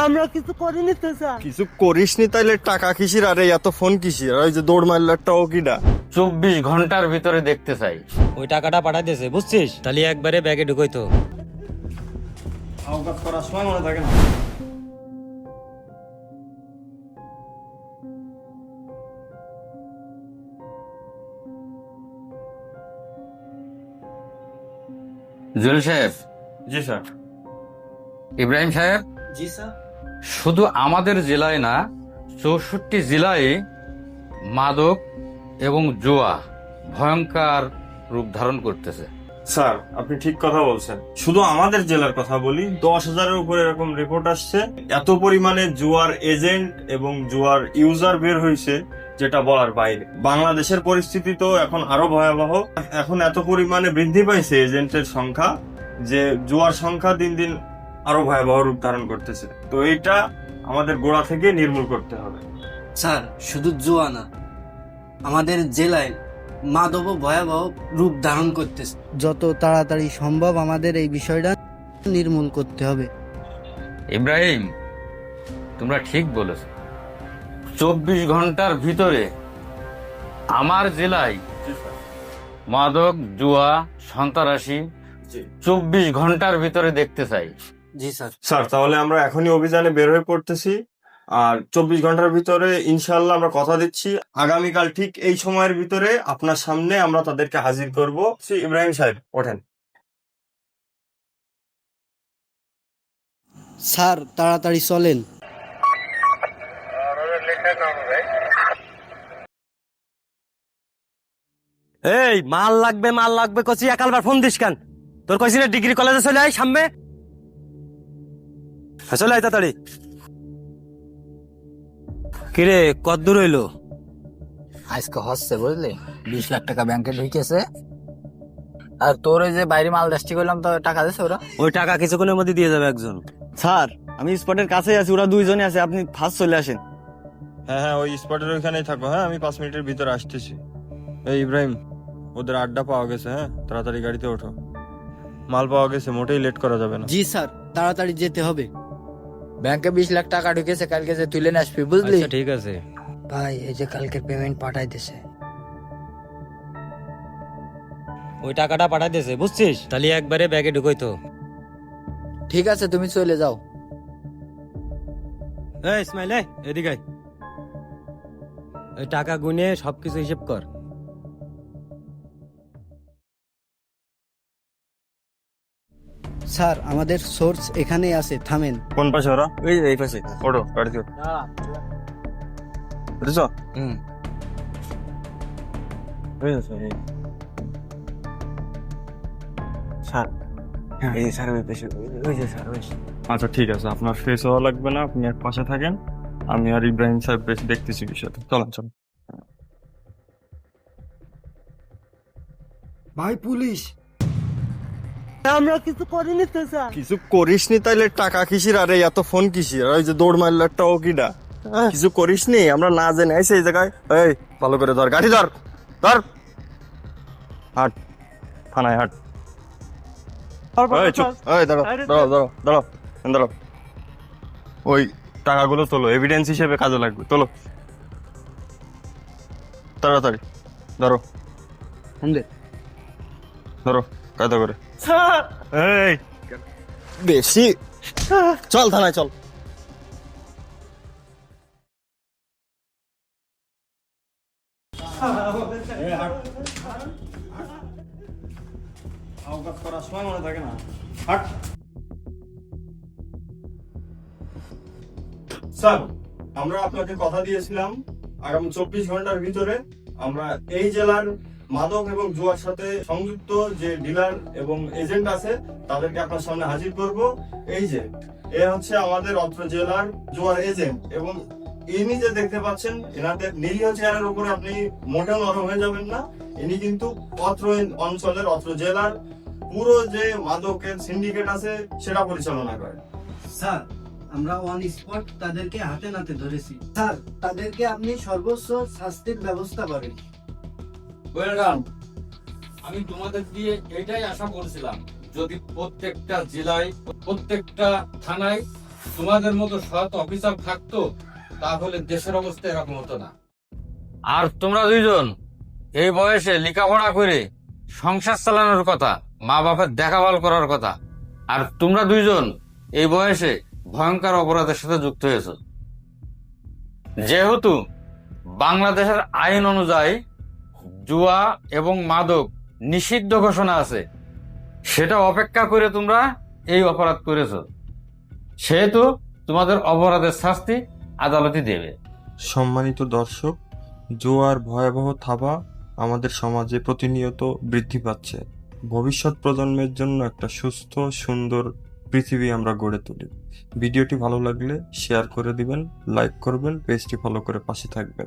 আমরা কিছু করিনি তো স্যার। কিছু করিসনি তাইলে টাকা কিসির? আরে এত ফোন কিসির? আর ওই যে দৌড় মারলারটা ও কিডা? চব্বিশ ঘণ্টার ভিতরে দেখতে চাই। ওই টাকাটা পাঠাই দিয়েছে বুঝছিস? তাহলে একবারে ব্যাগে ঢুকোই তো। আওকাত করার সময় মনে থাকে না। জুয়েল সাহেব। জি স্যার। ইব্রাহিম সাহেব? জি স্যার। শুধু আমাদের জেলায় না, চৌষট্টি জেলায় মাদক এবং জুয়া ভয়ঙ্কর রূপ ধারণ করতেছে। স্যার, আপনি ঠিক কথা বলছেন। শুধু আমাদের জেলার কথা বলি, দশ হাজারের উপরে এরকম রিপোর্ট আসছে। এত পরিমাণে জুয়ার এজেন্ট এবং জুয়ার ইউজার বের হয়েছে যেটা বলার বাইরে। বাংলাদেশের পরিস্থিতি তো এখন আরও ভয়াবহ। এখন এত পরিমাণে বৃদ্ধি পাইছে এজেন্টের সংখ্যা, যে জুয়ার সংখ্যা দিন দিন আরও ভয়াবহ রূপ ধারণ করতেছে। তো এটা আমাদের গোড়া থেকে নির্মূল করতে হবে। স্যার শুধু জুয়া না আমাদের জেলায় মাদক ভয়াবহ রূপ ধারণ করতেছে। যত তাড়াতাড়ি সম্ভব আমাদের এই বিষয়টা নির্মূল করতে হবে। ইব্রাহিম তোমরা ঠিক বলেছ। চব্বিশ ঘণ্টার ভিতরে আমার জেলায় মাদক জুয়া সন্ত্রাসী চব্বিশ ঘণ্টার ভিতরে দেখতে চাই। জি স্যার। স্যার তাহলে আমরা এখনই অভিযানে বের হয়ে পড়তেছি। আর চব্বিশ ঘণ্টার ভিতরে ইনশাল্লাহ আমরা কথা দিচ্ছি। আগামীকাল ঠিক এই সময়ের ভিতরে আপনার সামনে আমরা তাদেরকে হাজির করব। শ্রী ইব্রাহিম সাহেব ওঠেন। স্যার তাড়াতাড়ি চলেন। এই মাল লাগবে মাল লাগবে কচি একালবার ফোন দিস কেন? তোর কইছি না ডিগ্রি কলেজে চলে আয় সামনে। হ্যাঁ, চলে আয় তাড়াতাড়ি। কিরে কত দূর হইল? আজকে হচ্ছে বুঝলি বিশ লাখ টাকা ব্যাংকে ঢুকেছে। আর তোর ওই যে বাইরে মাল দেশটি করলাম তো টাকা দিছে ওরা। ওই টাকা কিছুক্ষণের মধ্যে দিয়ে যাবে একজন। স্যার আমি স্পটের কাছেই আছি ওরা দুইজনে আছে আপনি ফার্স্ট চলে আসেন। হ্যাঁ হ্যাঁ ওই স্পটের ওইখানেই থাকো হ্যাঁ আমি পাঁচ মিনিটের ভিতরে আসতেছি। এই ইব্রাহিম ওদের আড্ডা পাওয়া গেছে হ্যাঁ তাড়াতাড়ি গাড়িতে ওঠো। মাল পাওয়া গেছে মোটেই লেট করা যাবে না। জি স্যার তাড়াতাড়ি যেতে হবে। ব্যাংকে বিশ লাখ টাকা ঢুকেছে কালকে যে তুলে আসবি বুঝলি? আচ্ছা ঠিক আছে। ভাই এই যে কালকে পেমেন্ট পাঠাই দিছে ওই টাকাটা পাঠাই দিয়েছে বুঝছিস? তাহলে একবারে ব্যাগে ঢুকোই তো। ঠিক আছে তুমি চলে যাও। এই ইসমাইল এই, এদিকে। ওই টাকা গুনে সবকিছু হিসেব কর। স্যার আমাদের সোর্স এখানেই আছে থামেন। কোন পাশে ওরা? ওই এই পাশে। ওঠো গাড়িতে ওঠো। বুঝেছ? হুম। স্যার এই স্যার ওই পাশে ওই যে স্যার ওই আচ্ছা ঠিক আছে। আপনার ফেস হওয়া লাগবে না আপনি এক পাশে থাকেন। আমি আর ইব্রাহিম স্যার বেশ দেখতেছি বিষয়টা। চলেন চলেন। ভাই পুলিশ! আমরা কিছু করিনি তো স্যার। কিছু করিসনি তাইলে টাকা কিসির? আরে এত ফোন কিসির? ওই যে দৌড় মারলারটা ও কিডা কিছু করিসনি? আমরা না জেনে আইসি এই জায়গায়। এই ভালো করে ধর গাড়ি ধর ধর। হাট থানায় হাট। ওই টাকাগুলো তোলো এভিডেন্স হিসেবে কাজে লাগবে তোলো। তাড়াতাড়ি ধরো। ধরো কায়দা করে। এই। বেশি? চল থানায় চল। করার সময় মনে থাকে না হাট স্যার আমরা আপনাকে কথা দিয়েছিলাম আগামী চব্বিশ ঘণ্টার ভিতরে আমরা এই জেলার মাদক এবং জুয়ার সাথে সংযুক্ত যে ডিলার এবং এজেন্ট আছে, তাদেরকে আপনার সামনে হাজির করব। এই যে, এ হচ্ছে আমাদের অত্র জেলার জুয়ার এজেন্ট এবং ইনি যে দেখতে পাচ্ছেন, এনাদের নিরীহ চেয়ারের উপরে আপনি মোটেও নরম হয়ে যাবেন না। ইনি কিন্তু অত্র অঞ্চলের অত্র জেলার পুরো যে মাদকের সিন্ডিকেট আছে, সেটা পরিচালনা করে। স্যার, আমরা অন স্পট তাদেরকে হাতে নাতে ধরেছি। স্যার, তাদেরকে আপনি সর্বোচ্চ শাস্তির ব্যবস্থা করেন। ওয়েলকাম আমি তোমাদের দিয়ে এটাই আশা করছিলাম, যদি প্রত্যেকটা জেলায়, প্রত্যেকটা থানায় তোমাদের মতো সৎ অফিসার থাকতো, তাহলে দেশের অবস্থা এরকম হতো না। আর তোমরা দুইজন এই বয়সে লেখাপড়া করে সংসার চালানোর কথা, মা বাপের দেখাভাল করার কথা, আর তোমরা দুইজন এই বয়সে ভয়ঙ্কর অপরাধের সাথে যুক্ত হয়েছে। যেহেতু বাংলাদেশের আইন অনুযায়ী জুয়া এবং মাদক নিষিদ্ধ ঘোষণা আছে। সেটা অপেক্ষা করে তোমরা এই অপরাধ করেছ। সেহেতু তোমাদের অপরাধের শাস্তি আদালতই দেবে। সম্মানিত দর্শক, জোয়ার ভয়াবহ থাবা আমাদের সমাজে প্রতিনিয়ত বৃদ্ধি পাচ্ছে। ভবিষ্যৎ প্রজন্মের জন্য একটা সুস্থ, সুন্দর পৃথিবী আমরা গড়ে তুলি। ভিডিওটি ভালো লাগলে শেয়ার করে দিবেন, লাইক করবেন, পেজটি ফলো করে পাশে থাকবেন।